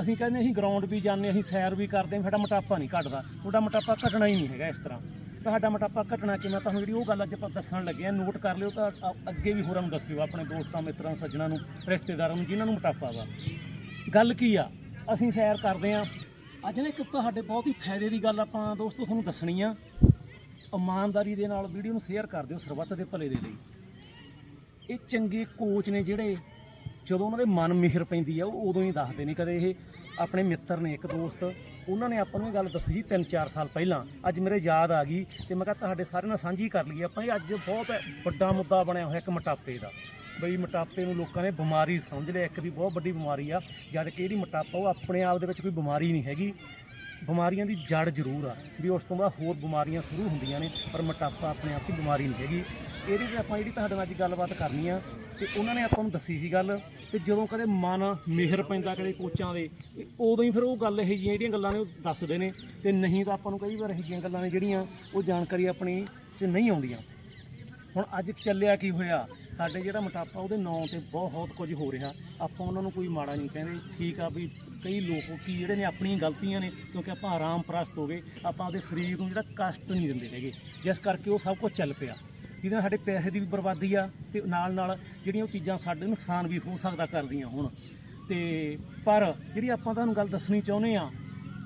ਅਸੀਂ ਕਹਿੰਦੇ ਅਸੀਂ ਗਰਾਊਂਡ ਵੀ ਜਾਂਦੇ ਅਸੀਂ ਸੈਰ ਵੀ ਕਰਦੇ ਹਾਂ, ਸਾਡਾ ਮੋਟਾਪਾ ਨਹੀਂ ਘਟਦਾ। ਤੁਹਾਡਾ ਮੋਟਾਪਾ ਘਟਣਾ ਹੀ ਨਹੀਂ ਹੈਗਾ ਇਸ ਤਰ੍ਹਾਂ। ਤੁਹਾਡਾ ਮੋਟਾਪਾ ਘਟਣਾ ਕਿ ਮੈਂ ਤੁਹਾਨੂੰ ਜਿਹੜੀ ਉਹ ਗੱਲ ਅੱਜ ਆਪਾਂ ਦੱਸਣ ਲੱਗੇ ਆ ਨੋਟ ਕਰ ਲਿਓ ਤਾਂ ਅੱਗੇ ਵੀ ਹੋਰਾਂ ਨੂੰ ਦੱਸਿਓ, ਆਪਣੇ ਦੋਸਤਾਂ, ਮਿੱਤਰਾਂ, ਸੱਜਣਾਂ ਨੂੰ, ਰਿਸ਼ਤੇਦਾਰਾਂ ਨੂੰ, ਜਿਨ੍ਹਾਂ ਨੂੰ ਮੋਟਾਪਾ ਵਾ। ਗੱਲ ਕੀ ਆ? ਅਸੀਂ ਸੈਰ ਕਰਦੇ ਆ ਅੱਜ ਨਾ ਇੱਕ ਤੁਹਾਡੇ ਬਹੁਤ ਹੀ ਫਾਇਦੇ ਦੀ ਗੱਲ ਆਪਾਂ ਦੋਸਤੋ ਤੁਹਾਨੂੰ ਦੱਸਣੀ ਆ। ਇਮਾਨਦਾਰੀ ਦੇ ਨਾਲ ਵੀਡੀਓ ਨੂੰ ਸ਼ੇਅਰ ਕਰ ਦਿਓ ਸਰਬੱਤ ਦੇ ਭਲੇ ਦੇ ਲਈ। ਇਹ ਚੰਗੇ ਕੋਚ ਨੇ ਜਿਹੜੇ, ਜਦੋਂ ਉਹਨਾਂ ਦੇ ਮਨ ਮਿਹਰ ਪੈਂਦੀ ਆ, ਉਹ ਉਦੋਂ ਹੀ ਦੱਸਦੇ ਨੇ, ਕਦੇ ਇਹ ਆਪਣੇ ਮਿੱਤਰ ਨੇ, ਇੱਕ ਦੋਸਤ। ਉਹਨਾਂ ਨੇ ਆਪਾਂ ਨੂੰ ਇਹ ਗੱਲ ਦੱਸੀ ਸੀ 3-4 ਸਾਲ ਪਹਿਲਾਂ। ਅੱਜ ਮੇਰੇ ਯਾਦ ਆ ਗਈ ਤੇ ਮੈਂ ਕਿਹਾ ਤੁਹਾਡੇ ਸਾਰਿਆਂ ਨਾਲ ਸਾਂਝੀ ਕਰ ਲਈਏ ਆਪਾਂ। ਇਹ ਅੱਜ ਬਹੁਤ ਵੱਡਾ ਮੁੱਦਾ ਬਣਿਆ ਹੋਇਆ ਇੱਕ ਮੋਟਾਪੇ ਦਾ। ਬਈ ਮੋਟਾਪੇ ਨੂੰ ਲੋਕਾਂ ਨੇ ਬਿਮਾਰੀ ਸਮਝ ਲਿਆ। ਇੱਕ ਵੀ ਬਹੁਤ ਵੱਡੀ ਬਿਮਾਰੀ ਆ। ਜਦ ਕਿ ਜਿਹੜੀ ਮੋਟਾਪਾ ਉਹ ਆਪਣੇ ਆਪ ਦੇ ਵਿੱਚ ਕੋਈ ਬਿਮਾਰੀ ਨਹੀਂ ਹੈਗੀ। ਬਿਮਾਰੀਆਂ ਦੀ ਜੜ ਜ਼ਰੂਰ ਆ। ਵੀ ਉਸ ਤੋਂ ਬਾਅਦ ਹੋਰ ਬਿਮਾਰੀਆਂ ਸ਼ੁਰੂ ਹੁੰਦੀਆਂ ਨੇ, ਪਰ ਮੋਟਾਪਾ ਆਪਣੇ ਆਪ 'ਚ ਬਿਮਾਰੀ ਨਹੀਂ ਹੈਗੀ। ਇਹਦੇ ਤੇ ਆਪਾਂ ਜਿਹੜੀ ਤੁਹਾਡੇ ਨਾਲ ਅੱਜ ਗੱਲਬਾਤ ਕਰਨੀ ਆ ਤੇ ਉਹਨਾਂ ਨੇ ਆਪਾਂ ਨੂੰ ਦੱਸੀ ਸੀ ਗੱਲ ਤੇ ਜਦੋਂ ਕਦੇ ਮਨ ਮਿਹਰ ਪੈਂਦਾ ਕਦੇ ਕੋਚਾਂ ਦੇ ਇਹ ਉਦੋਂ ਹੀ ਫਿਰ ਉਹ ਗੱਲ ਇਹ ਜਿਹੀਆਂ ਜਿਹੜੀਆਂ ਗੱਲਾਂ ਨੇ ਉਹ ਦੱਸਦੇ ਨੇ। ਤੇ ਨਹੀਂ ਤਾਂ ਆਪਾਂ ਨੂੰ ਕਈ ਵਾਰ ਇਹ ਜਿਹੀਆਂ ਗੱਲਾਂ ਨੇ ਜਿਹੜੀਆਂ ਉਹ ਜਾਣਕਾਰੀ ਆਪਣੀ 'ਚ ਨਹੀਂ ਆਉਂਦੀਆਂ। ਹੁਣ ਅੱਜ ਚੱਲਿਆ ਕੀ ਹੋਇਆ? ਸਾਡੇ ਜਿਹੜਾ ਮੋਟਾਪਾ ਉਹਦੇ ਨਾਂ ਤੇ ਬਹੁਤ ਕੁਝ ਹੋ ਰਿਹਾ। ਆਪਾਂ ਉਹਨਾਂ ਨੂੰ ਕੋਈ ਮਾੜਾ ਨਹੀਂ ਕਹਿੰਦੇ। ਠੀਕ ਆ ਵੀ ਕਈ ਲੋਕ ਕੀ ਜਿਹੜੇ ਨੇ ਆਪਣੀਆਂ ਗਲਤੀਆਂ ਨੇ, ਕਿਉਂਕਿ ਆਪਾਂ ਆਰਾਮ ਪ੍ਰਸਤ ਹੋ ਗਏ। ਆਪਾਂ ਆਪਦੇ ਸਰੀਰ ਨੂੰ ਜਿਹੜਾ ਕਸ਼ਟ ਨਹੀਂ ਦਿੰਦੇ ਹੈਗੇ। ਜਿਸ ਕਰਕੇ ਉਹ ਸਭ ਕੁਝ ਚੱਲ ਪਿਆ। ਜਿਹਦੇ ਨਾਲ ਸਾਡੇ ਪੈਸੇ ਦੀ ਵੀ ਬਰਬਾਦੀ ਆ ਤੇ ਨਾਲ ਨਾਲ ਜਿਹੜੀਆਂ ਉਹ ਚੀਜ਼ਾਂ ਸਾਡੇ ਨੁਕਸਾਨ ਵੀ ਹੋ ਸਕਦਾ ਕਰਦੀਆਂ ਹੁਣ। ਤੇ ਪਰ ਜਿਹੜੀ ਆਪਾਂ ਤੁਹਾਨੂੰ ਗੱਲ ਦੱਸਣੀ ਚਾਹੁੰਦੇ ਆ,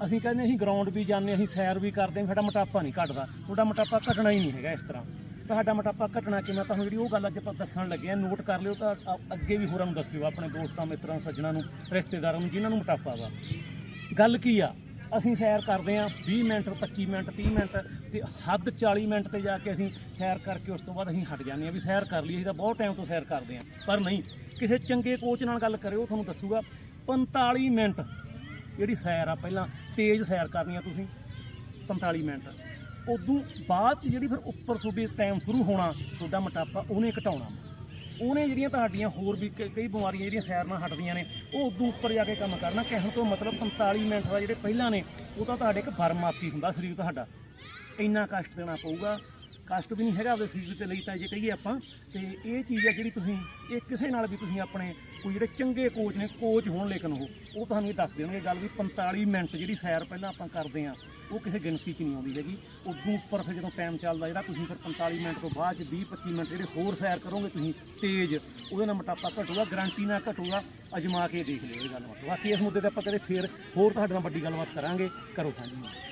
ਅਸੀਂ ਕਹਿੰਦੇ ਅਸੀਂ ਗਰਾਊਂਡ ਵੀ ਜਾਂਦੇ, ਅਸੀਂ ਸੈਰ ਵੀ ਕਰਦੇ ਸਾਡਾ ਮੋਟਾਪਾ ਨਹੀਂ ਘਟਦਾ। ਤੁਹਾਡਾ ਮੋਟਾਪਾ ਘਟਣਾ ਹੀ ਨਹੀਂ ਹੈਗਾ ਇਸ ਤਰ੍ਹਾਂ। ਤੁਹਾਡਾ ਮੋਟਾਪਾ ਘਟਣਾ ਕਿ ਤੁਹਾਨੂੰ ਜਿਹੜੀ ਉਹ ਗੱਲ ਅੱਜ ਆਪਾਂ ਦੱਸਣ ਲੱਗੇ ਆ ਨੋਟ ਕਰ ਲਿਓ ਤਾਂ ਅੱਗੇ ਵੀ ਹੋਰਾਂ ਨੂੰ ਦੱਸਿਓ ਆਪਣੇ ਦੋਸਤਾਂ, ਮਿੱਤਰਾਂ, ਸੱਜਣਾਂ ਨੂੰ, ਰਿਸ਼ਤੇਦਾਰਾਂ ਨੂੰ, ਜਿਨ੍ਹਾਂ ਨੂੰ ਮੋਟਾਪਾ ਵਾ। ਗੱਲ ਕੀ ਆ, ਅਸੀਂ ਸੈਰ ਕਰਦੇ ਆ 20 ਮਿੰਟ 25 ਮਿੰਟ 30 ਮਿੰਟ ਤੇ ਹੱਦ 40 ਮਿੰਟ ਤੇ ਜਾ ਕੇ ਅਸੀਂ ਸੈਰ ਕਰਕੇ ਉਸ ਤੋਂ ਬਾਅਦ ਅਸੀਂ ਹਟ ਜਾਂਦੇ ਆ ਵੀ ਸੈਰ ਕਰ ਲਈ ਅਸੀਂ ਤਾਂ ਬਹੁਤ ਟਾਈਮ ਤੋਂ ਸੈਰ ਕਰਦੇ ਆ ਪਰ ਨਹੀਂ, ਕਿਸੇ ਚੰਗੇ ਕੋਚ ਨਾਲ ਗੱਲ ਕਰਿਓ ਤੁਹਾਨੂੰ ਦੱਸੂਗਾ 45 ਮਿੰਟ ਜਿਹੜੀ ਸੈਰ ਆ, ਪਹਿਲਾਂ ਤੇਜ਼ ਸੈਰ ਕਰਨੀ ਆ ਤੁਸੀਂ 45 ਮਿੰਟ। ਉਦੋਂ ਬਾਅਦ ਚ ਜਿਹੜੀ ਫਿਰ ਉੱਪਰ ਤੁਹਾਡੇ ਟਾਈਮ ਸ਼ੁਰੂ ਹੋਣਾ, ਤੁਹਾਡਾ ਮੋਟਾਪਾ ਉਹਨੇ ਘਟਾਉਣਾ। ਉਹਨੇ ਜਿਹੜੀਆਂ ਤੁਹਾਡੀਆਂ ਹੋਰ ਵੀ ਕ- ਕਈ ਬਿਮਾਰੀਆਂ ਜਿਹੜੀਆਂ ਸੈਰ ਨਾਲ ਹਟਦੀਆਂ ਨੇ, ਉਹ ਉਦੋਂ ਉੱਪਰ ਜਾ ਕੇ ਕੰਮ ਕਰਨਾ। ਕਹਿਣ ਤੋਂ ਮਤਲਬ 45 ਮਿੰਟ ਦਾ ਜਿਹੜੇ ਪਹਿਲਾਂ ਨੇ, ਉਹ ਤਾਂ ਤੁਹਾਡੇ ਇੱਕ ਬਰਮਾਪੀ ਹੁੰਦਾ, ਸਰੀਰ ਤੁਹਾਡਾ। ਇੰਨਾ ਕਸ਼ਟ ਦੇਣਾ ਪਊਗਾ। ਕਸ਼ਟ ਵੀ ਨਹੀਂ ਹੈਗਾ ਉਹਦੇ ਸਰੀਰ ਤੇ ਲਈ ਤਾਂ ਜੇ ਕਹੀਏ ਆਪਾਂ, ਤੇ ਇਹ ਚੀਜ਼ ਹੈ ਜਿਹੜੀ ਤੁਸੀਂ, ਇਹ ਕਿਸੇ ਨਾਲ ਵੀ ਤੁਸੀਂ ਆਪਣੇ ਕੋਈ ਜਿਹੜੇ ਚੰਗੇ ਕੋਚ ਨੇ ਕੋਚ ਹੋਣ ਲੇਕਿਨ ਉਹ ਉਹ ਤੁਹਾਨੂੰ ਇਹ ਦੱਸ ਦੇਣਗੇ ਗੱਲ ਵੀ 45 ਮਿੰਟ ਜਿਹੜੀ ਸੈਰ ਪਹਿਲਾਂ ਆਪਾਂ ਕਰਦੇ ਆ ਉਹ ਕਿਸੇ ਗਿਣਤੀ 'ਚ ਨਹੀਂ ਆਉਂਦੀ ਹੈਗੀ। ਉਦੋਂ ਉੱਪਰ ਫਿਰ ਜਦੋਂ ਟਾਈਮ ਚੱਲਦਾ ਜਿਹੜਾ, ਤੁਸੀਂ ਫਿਰ 45 ਮਿੰਟ ਤੋਂ ਬਾਅਦ 'ਚ 20 25 ਮਿੰਟ ਜਿਹੜੇ ਹੋਰ ਸੈਰ ਕਰੋਗੇ ਤੁਸੀਂ ਤੇਜ਼, ਉਹਦੇ ਨਾਲ ਮੋਟਾਪਾ ਘਟੂਗਾ ਗਰੰਟੀ ਨਾਲ ਘਟੂਗਾ, ਅਜਮਾ ਕੇ ਦੇਖ ਲਿਓ ਇਹ ਗੱਲਬਾਤ। ਬਾਕੀ ਇਸ ਮੁੱਦੇ ਤੇ ਆਪਾਂ ਕਦੇ ਫੇਰ ਹੋਰ ਤੁਹਾਡੇ ਨਾਲ ਵੱਡੀ ਗੱਲਬਾਤ ਕਰਾਂਗੇ। ਕਰੋ ਸਾਂਝੀ।